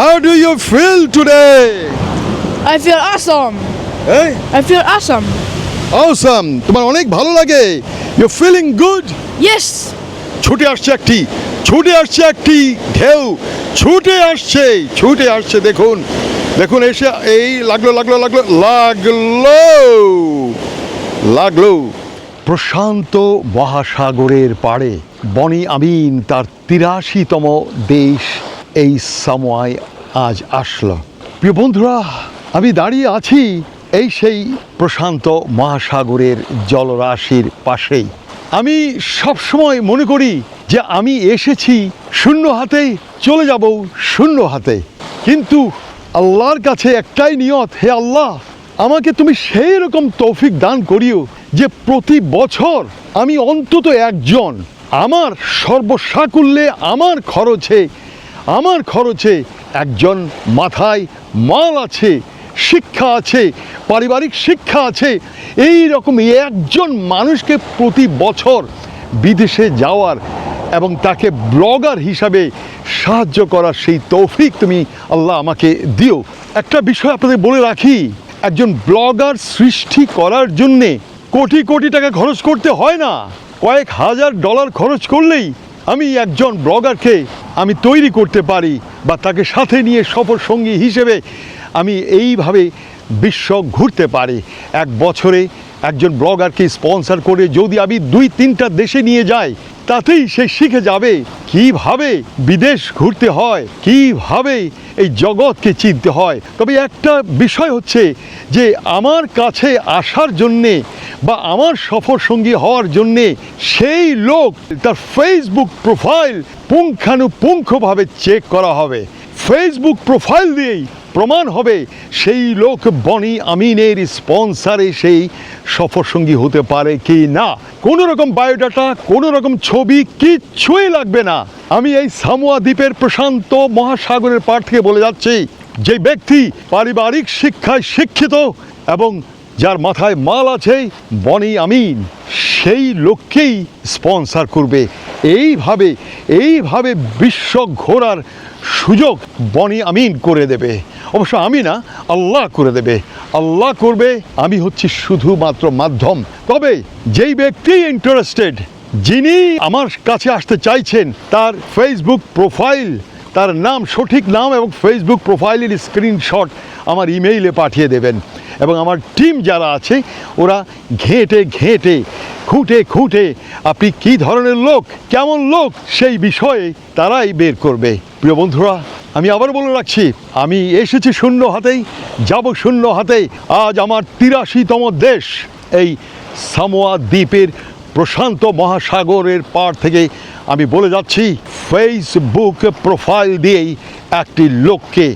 How do you feel today? I feel awesome. Hey? I feel awesome. Awesome. তোমার অনেক ভালো লাগে you feeling good Yes. ছুটে আসছে একটি ছুটে আসছে একটি ঢেউ ছুটে আসছে ছুটে আসছে দেখুন দেখুন এসে এই লাগল লাগল লাগল লাগল লাগল প্রশান্ত মহাসাগরের পাড়ে বনি আমিন তার তিরাশিতম দেশ এই সামোয়ায় আজ আসলো। প্রিয় বন্ধুরা, আমি দাঁড়িয়ে আছি এই সেই প্রশান্ত মহাসাগরের জলরাশির পাশেই। আমি সবসময় মনে করি যে আমি এসেছি শূন্য হাতে চলে যাব শূন্য হাতে। কিন্তু আল্লাহর কাছে একটাই নিয়ত, হে আল্লাহ, আমাকে তুমি সেই রকম তৌফিক দান করিও যে প্রতি বছর আমি অন্তত একজন, আমার সর্বসাকুল্যে, আমার খরচে আমার খরচে একজন মাথায় মাল আছে, শিক্ষা আছে, পারিবারিক শিক্ষা আছে, এই রকম একজন মানুষকে প্রতি বছর বিদেশে যাওয়ার এবং তাকে ব্লগার হিসাবে সাহায্য করার সেই তৌফিক তুমি আল্লাহ আমাকে দিও। একটা বিষয় আপনাদের বলে রাখি, একজন ব্লগার সৃষ্টি করার জন্যে কোটি কোটি টাকা খরচ করতে হয় না। কয়েক হাজার ডলার খরচ করলেই আমি একজন ব্লগারকে আমি তৈরি করতে পারি বা তাকে সাথে নিয়ে সফর সঙ্গী হিসেবে আমি এইভাবে বিশ্ব ঘুরতে পারি। এক বছরে একজন ব্লগারকে স্পন্সার করে যদি আমি দুই তিনটা দেশে নিয়ে যাই, তাতেই সে শিখে যাবে। কীভাবে বিদেশ ঘুরতে হয়? কীভাবে এই জগৎকে চিনতে হয়? তবে একটা বিষয় হচ্ছে যে আমার কাছে আসার জন্যে বা আমার সফর সঙ্গী হওয়ার জন্যে সেই লোক, তার ফেসবুক প্রোফাইল পুঙ্খানুপুঙ্খভাবে চেক করা হবে। ফেসবুক প্রোফাইল দিয়েই প্রমাণ হবে, সেই লোক বনি আমিনের স্পন্সারে সেই সফর সঙ্গী হতে পারে কি না। কোনো রকম বায়োডাটা কোনো রকম ছবি কিচ্ছুই লাগবে না। আমি এই সামোয়া দ্বীপের প্রশান্ত মহাসাগরের পার থেকে বলে যাচ্ছি, যে ব্যক্তি পারিবারিক শিক্ষায় শিক্ষিত এবং যার মাথায় মাল আছে বনি আমিন। সেই লোককেই স্পন্সার করবে। এইভাবে এইভাবে বিশ্ব ঘোরার সুযোগ বনি আমিন করে দেবে। অবশ্য আমি না, আল্লাহ করে দেবে। আল্লাহ করবে, আমি হচ্ছি শুধুমাত্র মাধ্যম। তবে যেই ব্যক্তি ইন্টারেস্টেড যিনি আমার কাছে আসতে চাইছেন, তার ফেসবুক প্রোফাইল তার নাম সঠিক নাম এবং ফেসবুক প্রোফাইলের স্ক্রিনশট আমার ইমেইলে পাঠিয়ে দেবেন। এবং আমার টিম যারা আছে, ওরা ঘেঁটে ঘেঁটে, খুঁটে খুঁটে, আপনি কি ধরনের লোক, কেমন লোক, সেই বিষয়ে তারাই বের করবে। প্রিয় বন্ধুরা, আমি আবার বলে রাখছি, আমি এসেছি শূন্য হাতেই, যাব শূন্য হাতেই, আজ আমার তিরাশিতম দেশ, এই সামোয়া দ্বীপের প্রশান্ত মহাসাগরের পার থেকে আমি বলে যাচ্ছি ফেসবুক প্রোফাইল দিয়েই একটি লোককে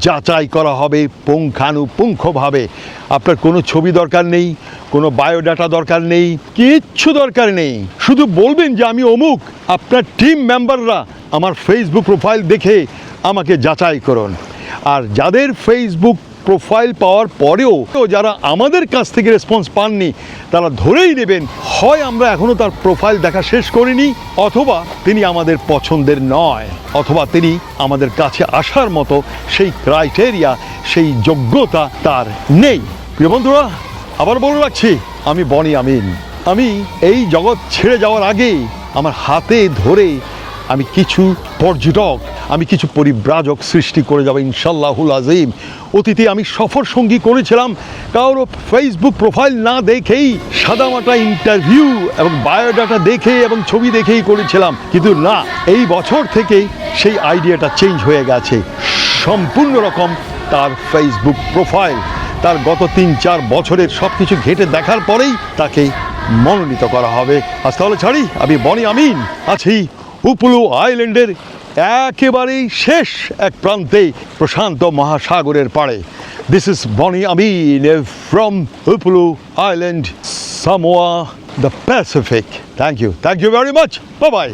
যাচাই করা হবে, পুঙ্খানুপুঙ্খভাবে। আপনার কোনো ছবি দরকার নেই, কোনো বায়োডাটা দরকার নেই, কিচ্ছু দরকার নেই। শুধু বলবেন যে আমি অমুক, আপনার টিম মেম্বাররা আমার ফেসবুক প্রোফাইল দেখে আমাকে যাচাই করুন। আর যাদের ফেসবুক প্রোফাইল পাওয়ার পরেও যারা আমাদের কাছ থেকে রেসপন্স পাননি, তারা ধরেই নেবেন, হয় আমরা এখনও তার প্রোফাইল দেখা শেষ করিনি, অথবা তিনি আমাদের পছন্দের নয়, অথবা তিনি আমাদের কাছে আসার মতো সেই ক্রাইটেরিয়া সেই যোগ্যতা তার নেই। প্রিয় বন্ধুরা, আবার বলে রাখছি, আমি বনি আমিন। আমি এই জগৎ ছেড়ে যাওয়ার আগে আমার হাতে ধরে আমি কিছু পর্যটক, আমি কিছু পরিব্রাজক সৃষ্টি করে যাব ইনশাল্লাহুল আজিম। অতীতে আমি সফর সঙ্গী করেছিলাম, কারও ফেসবুক প্রোফাইল না দেখেই সাদামাটা ইন্টারভিউ এবং বায়োডাটা দেখে এবং ছবি দেখেই করেছিলাম। কিন্তু না, এই বছর থেকেই সেই আইডিয়াটা চেঞ্জ হয়ে গেছে। সম্পূর্ণ রকম তার ফেসবুক প্রোফাইল তার গত তিন চার বছরের সব কিছু ঘেটে দেখার পরেই তাকে মনোনীত করা হবে। আজ তাহলে ছাড়ি, আমি বনি আমিন। আছি উপলু আইল্যান্ডের একেবারেই শেষ এক প্রান্তে প্রশান্ত মহাসাগরের পাড়ে। This is Bonnie Amin from Upolu island Samoa the Pacific thank you thank you very much bye